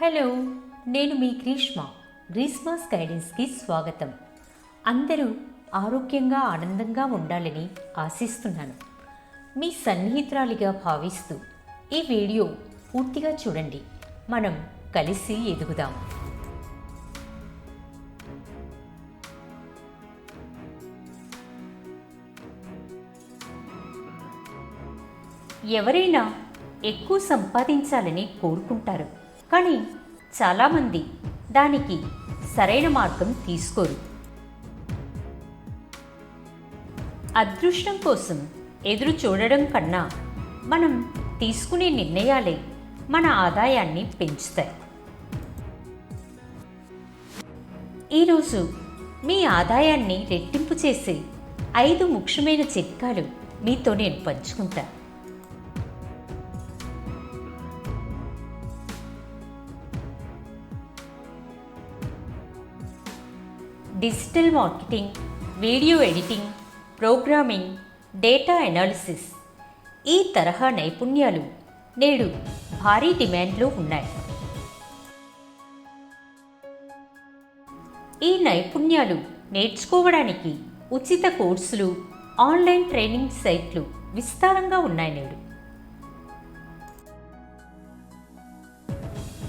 Hello నేను మీ గ్రీష్మ. గ్రీష్మాస్ గైడెన్స్కి స్వాగతం. అందరూ ఆరోగ్యంగా ఆనందంగా ఉండాలని ఆశిస్తున్నాను. మీ సన్నిహితురాలిగా భావిస్తూ ఈ వీడియో పూర్తిగా చూడండి. మనం కలిసి ఎదుగుదాం. ఎవరైనా ఎక్కువ సంపాదించాలని కోరుకుంటారు. కానీ చాలామంది దానికి సరైన మార్గం తీసుకోరు. అదృష్టం కోసం ఎదురు చూడడం కన్నా మనం తీసుకునే నిర్ణయాలే మన ఆదాయాన్ని పెంచుతాయి. ఈరోజు మీ ఆదాయాన్ని రెట్టింపు చేసే ఐదు ముఖ్యమైన చిట్కాలు మీతో నేను పంచుకుంటా. Digital marketing video editing programming data analysis ఈ తరహా నైపుణ్యాలు నేడు భారీ డిమాండ్లో ఉన్నాయి. ఈ నైపుణ్యాలు నేర్చుకోవడానికి ఉచిత కోర్సులు ఆన్లైన్ ట్రైనింగ్ సైట్లు విస్తారంగా ఉన్నాయి నేడు.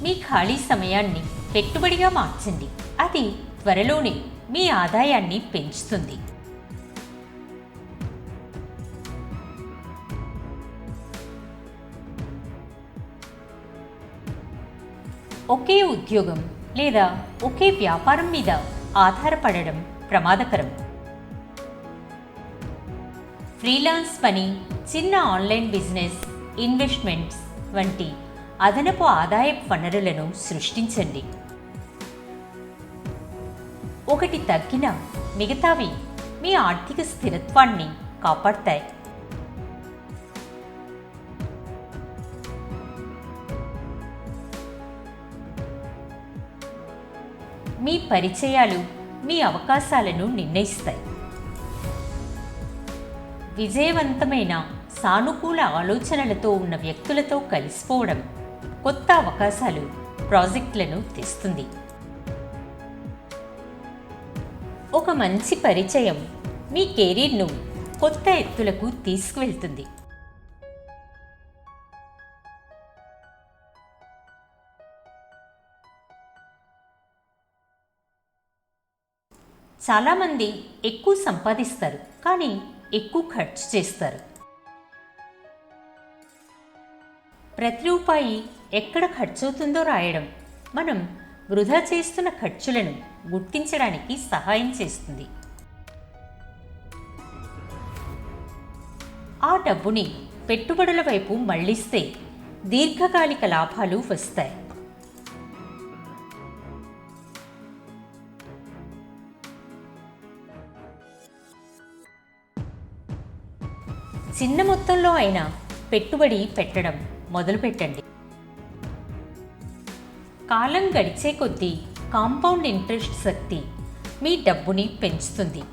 మీ ఖాళీ సమయాన్ని పెట్టుబడిగా మార్చండి. అది త్వరలోనే మీ ఆదాయాన్ని పెంచుతుంది. ఒకే ఉద్యోగం లేదా ఒకే వ్యాపారం మీద ఆధారపడడం ప్రమాదకరం. ఫ్రీలాన్స్ పని చిన్న ఆన్లైన్ బిజినెస్ ఇన్వెస్ట్మెంట్స్ వంటి అదనపు ఆదాయ వనరులను సృష్టించండి. ఒకటి తగ్గిన మిగతావి మీ ఆర్థిక స్థిరత్వాన్ని కాపాడతాయి. మీ పరిచయాలు మీ అవకాశాలను నిర్ణయిస్తాయి. విజయవంతమైన సానుకూల ఆలోచనలతో ఉన్న వ్యక్తులతో కలిసిపోవడం కొత్త అవకాశాలు ప్రాజెక్టులను తెస్తుంది. ఒక మంచి పరిచయం. మీ కెరీర్ను కొత్త ఎత్తులకు తీసుకువెళ్తుంది. చాలామంది ఎక్కువ సంపాదిస్తారు కానీ ఎక్కువ ఖర్చు చేస్తారు. ప్రతి రూపాయి ఎక్కడ ఖర్చవుతుందో రాయడం. మనం వృధా చేస్తున్న ఖర్చులను గుర్తించడానికి సహాయం చేస్తుంది. ఆ డబ్బుని పెట్టుబడుల వైపు మళ్ళిస్తే దీర్ఘకాలిక లాభాలు వస్తాయి. చిన్న మొత్తంలో అయినా పెట్టుబడి పెట్టడం మొదలుపెట్టండి. కాలం గడిచే కొద్దీ కాంపౌండ్ ఇంట్రెస్ట్ శక్తి మీ డబ్బుని పెంచుతుంది.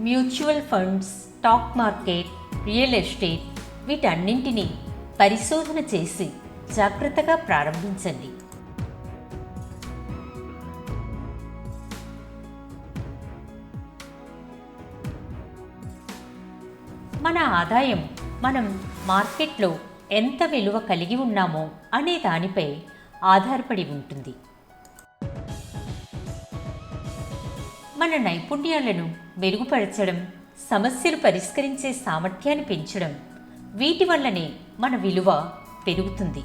Mutual funds stock market real estate వీటన్నింటినీ పరిశోధన చేసి జాగ్రత్తగా ప్రారంభించండి. మన ఆదాయం మనం మార్కెట్లో ఎంత విలువ కలిగి ఉన్నామో అనే దానిపై ఆధారపడి ఉంటుంది. మన నైపుణ్యాలను మెరుగుపరచడం సమస్యలు పరిష్కరించే సామర్థ్యాన్ని పెంచడం వీటి వల్లనే మన విలువ పెరుగుతుంది.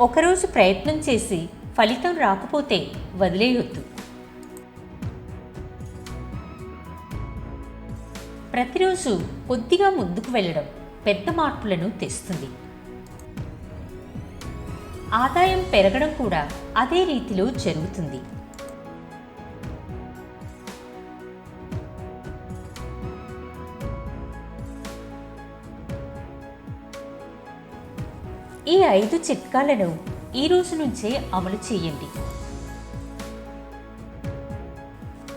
ఒకరోజు ప్రయత్నం చేసి ఫలితం రాకపోతే వదిలేయొద్దు. ప్రతిరోజు కొద్దిగా ముందుకు వెళ్ళడం పెద్ద మార్పులను తెస్తుంది. ఆదాయం పెరగడం కూడా అదే రీతిలో జరుగుతుంది. ఈ ఐదు చిట్కాలను ఈ రోజు నుంచే అమలు చేయండి.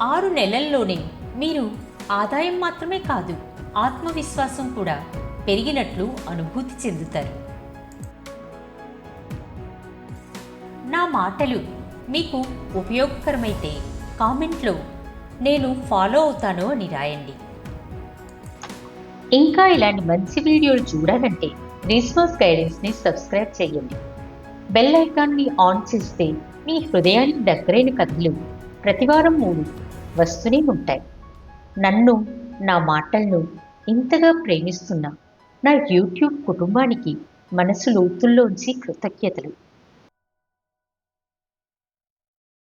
ఆరు నెలల్లోనే మీరు ఆదాయం మాత్రమే కాదు ఆత్మవిశ్వాసం కూడా పెరిగినట్లు అనుభూతి చెందుతారు. నా మాటలు మీకు ఉపయోగకరమైతే కామెంట్లో నేను ఫాలో అవుతాను అని రాయండి. ఇంకా ఇలాంటి మంచి వీడియోలు చూడాలంటే రిస్మాస్ గైడెన్స్ని సబ్స్క్రైబ్ చేయండి. బెల్ ఐకాన్ని ఆన్ చేస్తే మీ హృదయానికి దగ్గరైన కథలు ప్రతివారం మూడు వస్తూనే ఉంటాయి. నన్ను నా మాటలను ఇంతగా ప్రేమిస్తున్న నా యూట్యూబ్ కుటుంబానికి మనసు లోతుల్లోంచి కృతజ్ఞతలు.